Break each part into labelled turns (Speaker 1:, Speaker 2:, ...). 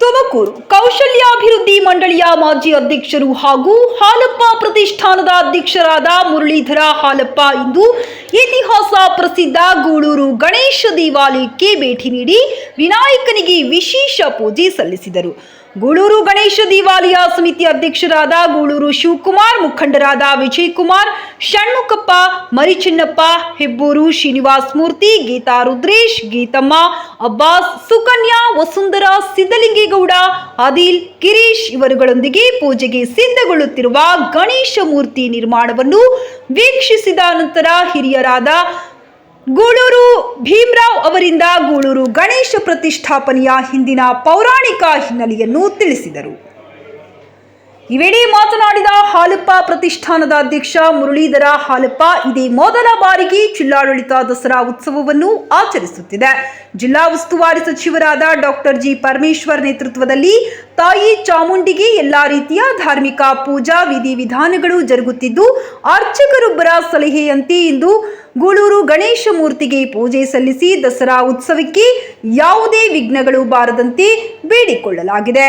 Speaker 1: ತುಮಕೂರು ಕೌಶಲ್ಯಾಭಿವೃದ್ಧಿ ಮಂಡಳಿಯ ಮಾಜಿ ಅಧ್ಯಕ್ಷರು ಹಾಗೂ ಹಾಲಪ್ಪ ಪ್ರತಿಷ್ಠಾನದ ಅಧ್ಯಕ್ಷರಾದ ಮುರಳೀಧರ ಹಾಲಪ್ಪ ಇಂದು ಇತಿಹಾಸ ಪ್ರಸಿದ್ಧ ಗೂಳೂರು ಗಣೇಶ ದೇವಾಲಯಕ್ಕೆ ಭೇಟಿ ನೀಡಿ ವಿನಾಯಕನಿಗೆ ವಿಶೇಷ ಪೂಜೆ ಸಲ್ಲಿಸಿದರು. ಗೂಳೂರು ಗಣೇಶ ದೇವಾಲಯ ಸಮಿತಿ ಅಧ್ಯಕ್ಷರಾದ ಗೂಳೂರು ಶಿವಕುಮಾರ್, ಮುಖಂಡರಾದ ವಿಜಯ್ ಕುಮಾರ್ ಷಣ್ಮುಖಪ್ಪ, ಮರಿಚಿನ್ನಪ್ಪ, ಹೆಬ್ಬೂರು ಶ್ರೀನಿವಾಸ್ ಮೂರ್ತಿ, ಗೀತಾ ರುದ್ರೇಶ್, ಗೀತಮ್ಮ, ಅಬ್ಬಾಸ್, ಸುಕನ್ಯಾ, ವಸುಂಧರ ಸಿದ್ದಲಿಂಗೇಗೌಡ ಆದಿಲ್, ಗಿರೀಶ್ ಇವರುಗಳೊಂದಿಗೆ ಪೂಜೆಗೆ ಸಿದ್ಧಗೊಳ್ಳುತ್ತಿರುವ ಗಣೇಶ ಮೂರ್ತಿ ನಿರ್ಮಾಣವನ್ನು ವೀಕ್ಷಿಸಿದ ನಂತರ ಹಿರಿಯರಾದ ಗೂಳೂರು ಭೀಮರಾವ್ ಅವರಿಂದ ಗೂಳೂರು ಗಣೇಶ ಪ್ರತಿಷ್ಠಾಪನೆಯ ಹಿಂದಿನ ಪೌರಾಣಿಕ ಹಿನ್ನೆಲೆಯನ್ನು ತಿಳಿಸಿದರು. ಈ ವೇಳೆ ಮಾತನಾಡಿದ ಹಾಲಪ್ಪ ಪ್ರತಿಷ್ಠಾನದ ಅಧ್ಯಕ್ಷ ಮುರಳೀಧರ ಹಾಲಪ್ಪ, ಇದೇ ಮೊದಲ ಬಾರಿಗೆ ಜಿಲ್ಲಾಡಳಿತ ದಸರಾ ಉತ್ಸವವನ್ನು ಆಚರಿಸುತ್ತಿದೆ. ಜಿಲ್ಲಾ ಉಸ್ತುವಾರಿ ಸಚಿವರಾದ ಡಾಕ್ಟರ್ ಜಿ. ಪರಮೇಶ್ವರ್ ನೇತೃತ್ವದಲ್ಲಿ ತಾಯಿ ಚಾಮುಂಡಿಗೆ ಎಲ್ಲಾ ರೀತಿಯ ಧಾರ್ಮಿಕ ಪೂಜಾ ವಿಧಿವಿಧಾನಗಳು ಜರುಗುತ್ತಿದ್ದು, ಅರ್ಚಕರೊಬ್ಬರ ಸಲಹೆಯಂತೆ ಇಂದು ಗೂಳೂರು ಗಣೇಶ ಮೂರ್ತಿಗೆ ಪೂಜೆ ಸಲ್ಲಿಸಿ ದಸರಾ ಉತ್ಸವಕ್ಕೆ ಯಾವುದೇ ವಿಘ್ನಗಳು ಬಾರದಂತೆ ಬೇಡಿಕೊಳ್ಳಲಾಗಿದೆ.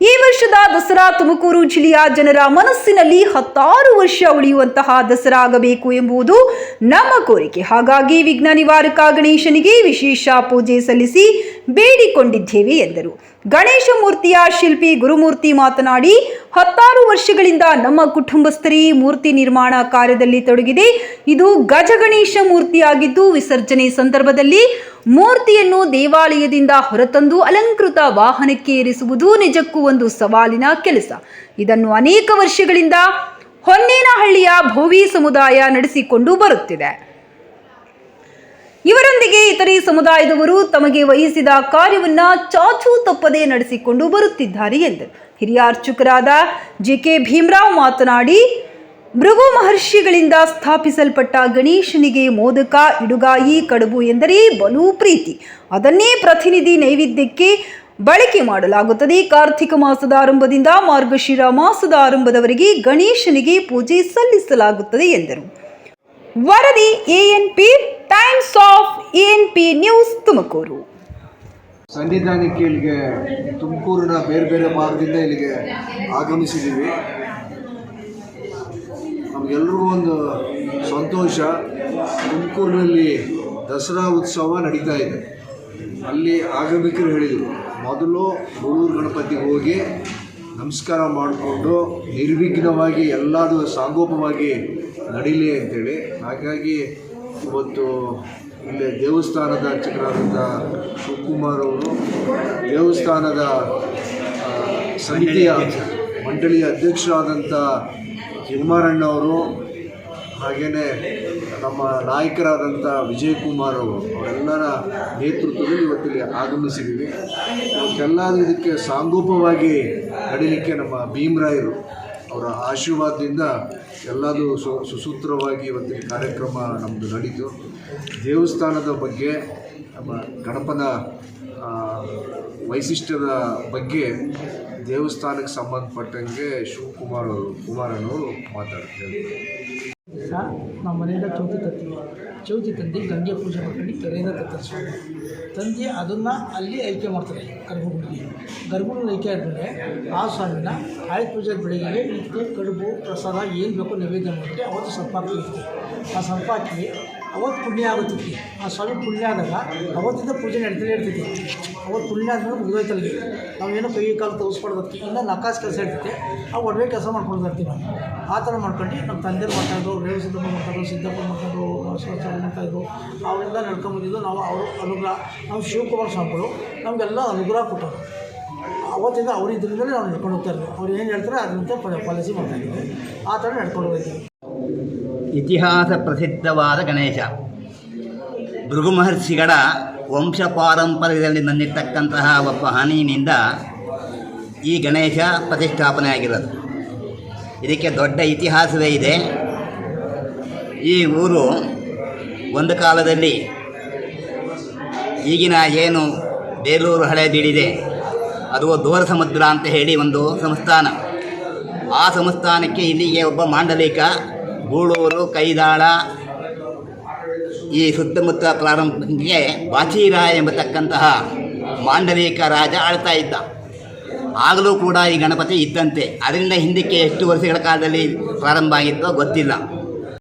Speaker 1: ಈ ವರ್ಷದ ದಸರಾ ತುಮಕೂರು ಜಿಲ್ಲೆಯ ಜನರ ಮನಸ್ಸಿನಲ್ಲಿ ಹತ್ತಾರು ವರ್ಷ ಉಳಿಯುವಂತಹ ದಸರಾ ಆಗಬೇಕು ಎಂಬುದು ನಮ್ಮ ಕೋರಿಕೆ. ಹಾಗಾಗಿ ವಿಘ್ನ ನಿವಾರಕ ಗಣೇಶನಿಗೆ ವಿಶೇಷ ಪೂಜೆ ಸಲ್ಲಿಸಿ ಬೇಡಿಕೊಂಡಿದ್ದೇವೆ ಎಂದರು. ಗಣೇಶ ಮೂರ್ತಿಯ ಶಿಲ್ಪಿ ಗುರುಮೂರ್ತಿ ಮಾತನಾಡಿ, ಹತ್ತಾರು ವರ್ಷಗಳಿಂದ ನಮ್ಮ ಕುಟುಂಬಸ್ಥರೇ ಮೂರ್ತಿ ನಿರ್ಮಾಣ ಕಾರ್ಯದಲ್ಲಿ ತೊಡಗಿದೆ. ಇದು ಗಜಗಣೇಶ ಮೂರ್ತಿಯಾಗಿದ್ದು, ವಿಸರ್ಜನೆ ಸಂದರ್ಭದಲ್ಲಿ ಮೂರ್ತಿಯನ್ನು ದೇವಾಲಯದಿಂದ ಹೊರತಂದು ಅಲಂಕೃತ ವಾಹನಕ್ಕೆ ಏರಿಸುವುದು ನಿಜಕ್ಕೂ ಒಂದು ಸವಾಲಿನ ಕೆಲಸ. ಇದನ್ನು ಅನೇಕ ವರ್ಷಗಳಿಂದ ಹೊನ್ನೇನಹಳ್ಳಿಯ ಭೋವಿ ಸಮುದಾಯ ನಡೆಸಿಕೊಂಡು ಬರುತ್ತಿದೆ. ಇವರೊಂದಿಗೆ ಇತರೆ ಸಮುದಾಯದವರು ತಮಗೆ ವಹಿಸಿದ ಕಾರ್ಯವನ್ನ ಚಾಚೂ ತಪ್ಪದೆ ನಡೆಸಿಕೊಂಡು ಬರುತ್ತಿದ್ದಾರೆ ಎಂದರು. ಹಿರಿಯ ಅರ್ಚಕರಾದ ಜೆ ಕೆ ಭೀಮರಾವ್ ಮಾತನಾಡಿ ಮೃಗು ಮಹರ್ಷಿಗಳಿಂದ ಸ್ಥಾಪಿಸಲ್ಪಟ್ಟ ಗಣೇಶನಿಗೆ ಮೋದಕ, ಇಡುಗಾಯಿ, ಕಡುಬು ಎಂದರೆ ಬಲು ಪ್ರೀತಿ. ಅದನ್ನೇ ಪ್ರತಿನಿಧಿ ನೈವೇದ್ಯಕ್ಕೆ ಬಳಕೆ ಮಾಡಲಾಗುತ್ತದೆ. ಕಾರ್ತಿಕ ಮಾಸದ ಆರಂಭದಿಂದ ಮಾರ್ಗಶಿರ ಮಾಸದ ಆರಂಭದವರೆಗೆ ಗಣೇಶನಿಗೆ ಪೂಜೆ ಸಲ್ಲಿಸಲಾಗುತ್ತದೆ ಎಂದರು. ವರದಿ ANP Times of ANP news Tumakuru.
Speaker 2: ಸನ್ನಿಧಾನಕ್ಕೆ ಇಲ್ಲಿಗೆ ತುಮಕೂರಿನ ಬೇರೆ ಬೇರೆ ಭಾಗದಿಂದ ಇಲ್ಲಿಗೆ ಆಗಮಿಸಿದ್ದೀವಿ. ನಮಗೆಲ್ರಿಗೂ ಒಂದು ಸಂತೋಷ. ತುಮಕೂರಿನಲ್ಲಿ ದಸರಾ ಉತ್ಸವ ನಡೀತಾ ಇದೆ. ಅಲ್ಲಿ ಆಗಮಿಕರು ಹೇಳಿದರು, ಮೊದಲು ಮೂರು ಗಣಪತಿಗೆ ಹೋಗಿ ನಮಸ್ಕಾರ ಮಾಡಿಕೊಂಡು ನಿರ್ವಿಘ್ನವಾಗಿ ಎಲ್ಲದೂ ಸಾಂಗೋಪವಾಗಿ ನಡೀಲಿ ಅಂತೇಳಿ. ಹಾಗಾಗಿ ಇವತ್ತು ಇಲ್ಲಿ ದೇವಸ್ಥಾನದ ಅರ್ಚಕರಾದಂಥ ಶಿವಕುಮಾರ್ ಅವರು ದೇವಸ್ಥಾನದ ಸಮಿತಿಯ ಮಂಡಳಿಯ ಅಧ್ಯಕ್ಷರಾದಂಥ ಅವರು ಹಾಗೆಯೇ ನಮ್ಮ ನಾಯಕರಾದಂಥ ವಿಜಯಕುಮಾರ್ ಅವರು ಅವರೆಲ್ಲರ ನೇತೃತ್ವದಲ್ಲಿ ಇವತ್ತಿಲ್ಲಿ ಆಗಮಿಸಿದ್ದೀವಿ. ಇವತ್ತೆಲ್ಲದೂ ಇದಕ್ಕೆ ಸಾಂಗೋಪವಾಗಿ ನಡೀಲಿಕ್ಕೆ ನಮ್ಮ ಭೀಮರಾಯರು ಅವರ ಆಶೀರ್ವಾದದಿಂದ ಎಲ್ಲದೂ ಸುಸೂತ್ರವಾಗಿ ಇವತ್ತಿನ ಕಾರ್ಯಕ್ರಮ ನಮ್ಮದು ನಡೀತು. ದೇವಸ್ಥಾನದ ಬಗ್ಗೆ, ನಮ್ಮ ಗಣಪನ ವೈಶಿಷ್ಟ್ಯದ ಬಗ್ಗೆ ದೇವಸ್ಥಾನಕ್ಕೆ ಸಂಬಂಧಪಟ್ಟಂಗೆ ಶಿವಕುಮಾರ್ ಅವರು ಕುಮಾರಣ್ಣವರು ಮಾತಾಡ್ತಾರೆ
Speaker 3: ದಿವಸ ನಮ್ಮ ಮನೆಯಿಂದ ಚೌತಿ ತರ್ತೀವಿ. ಚೌತಿ ತಂದು ಗಂಗೆ ಪೂಜೆ ಮಾಡ್ಕೊಂಡು ಕೆರೆಯಿಂದ ತರಿಸ್ಬೇಕು ತಂದು ಅದನ್ನು ಅಲ್ಲಿ ಆಯ್ಕೆ ಮಾಡ್ತಾರೆ ಗರ್ಭಗುಡಿಗೆ ಗರ್ಭಗುಡಿ ಆಯ್ಕೆ ಆದಮೇಲೆ ಆ ಸ್ವಾಮಿನ ಆಯುಧ ಪೂಜೆ ಬೆಳಗ್ಗೆ ಇದಕ್ಕೆ ಕಡುಬು, ಪ್ರಸಾದ, ಏನು ಬೇಕೋ ನೈವೇದ್ಯ ಮಾಡಿದ್ರೆ ಅವತ್ತು ಸಂಪಾಕಿ ಇರ್ತೀವಿ ಆ ಸರ್ಪಾಕಿ ಅವತ್ತು ಪುಣ್ಯ ಆಗುತ್ತೈತಿ ಆ ಸ್ವಾಮಿ ಪುಣ್ಯ ಆದಾಗ ಅವತ್ತಿಂದ ಪೂಜೆ ನಡೀತಾನೆ ಇರ್ತೈತಿ. ಅವತ್ತು ಪುಣ್ಯ ಆದ್ಮೇಲೆ ನಾವು ನಾವೇನೋ ಕೈ ಕಾಲು ತೋರಿಸ್ಕೊಡ್ದಕ್ಕೆ ಇಲ್ಲ ನಕಾಸ್ ಕೆಲಸ ಇರ್ತೈತೆ. ಆ ಒಡವೆ ಕೆಲಸ ಮಾಡ್ಕೊಂಡು ಬರ್ತೀವಿ ನಾವು. ಆ ಥರ ಮಾಡ್ಕೊಂಡು ನಮ್ಮ ತಂದೆರು ಮಾಡ್ತಾಯಿದ್ರು ರೇವು ಸಿದ್ದಪ್ಪ ಮಾಡ್ತಾಯಿದ್ರು ಸಿದ್ದಪ್ಪ ಮಾಡ್ತಾಯಿದ್ರು ಮಾಡ್ತಾಯಿದ್ರು ಅವರಿಂದ ನಡ್ಕೊಂಬಂದಿದ್ದು ನಾವು ಅವರು ಅನುಗ್ರಹ, ನಾವು ಶಿವಕುಮಾರ್ ಸ್ವಾಮಿಗಳು. ನಮಗೆಲ್ಲ ಅನುಗ್ರಹ ಕೊಟ್ಟರು ಅವತ್ತಿಂದ ಅವ್ರ ಇದ್ರಿಂದಲೇ ನಾವು ನಡ್ಕೊಂಡು ಹೋಗ್ತಾ ಇದ್ದೀವಿ ಅವ್ರು ಏನು ಹೇಳ್ತಾರೆ ಅದರಂತೆ ಪಾಲಿಸಿ ಮಾಡ್ತಾಯಿದ್ದೀವಿ ಆ ಥರ ನಡ್ಕೊಂಡು ಹೋಗ್ತೀವಿ
Speaker 4: ಇತಿಹಾಸ ಪ್ರಸಿದ್ಧವಾದ ಗಣೇಶ. ಭೃಗು ಮಹರ್ಷಿಗಳ ವಂಶ ಪಾರಂಪರ್ಯದಲ್ಲಿ ನನ್ನಿರ್ತಕ್ಕಂತಹ ಒಬ್ಬ ಹಾನಿಯಿಂದ ಈ ಗಣೇಶ ಪ್ರತಿಷ್ಠಾಪನೆ ಆಗಿರೋದು ಇದಕ್ಕೆ ದೊಡ್ಡ ಇತಿಹಾಸವೇ ಇದೆ. ಈ ಊರು ಒಂದು ಕಾಲದಲ್ಲಿ ಈಗಿನ ಏನು ಬೇಲೂರು ಹಳೆ ಬೀಡಿದೆ, ಅದು ದೂರ ಸಮುದ್ರ ಅಂತ ಹೇಳಿ ಒಂದು ಸಂಸ್ಥಾನ. ಆ ಸಂಸ್ಥಾನಕ್ಕೆ ಇಲ್ಲಿಗೆ ಒಬ್ಬ ಮಾಂಡಲಿಕ ಗೂಳೂರು, ಕೈದಾಳ, ಈ ಸುತ್ತಮುತ್ತ ಪ್ರಾರಂಭಕ್ಕೆ ಬಾಚಿರಾಯ ಎಂಬತಕ್ಕಂತಹ ಮಾಂಡವೀಕ ರಾಜ ಆಳ್ತಾ ಇದ್ದ. ಆಗಲೂ ಕೂಡ ಈ ಗಣಪತಿ ಇದ್ದಂತೆ. ಅದರಿಂದ ಹಿಂದಕ್ಕೆ ಎಷ್ಟು ವರ್ಷಗಳ ಕಾಲದಲ್ಲಿ ಪ್ರಾರಂಭ ಆಗಿತ್ತೋ ಗೊತ್ತಿಲ್ಲ.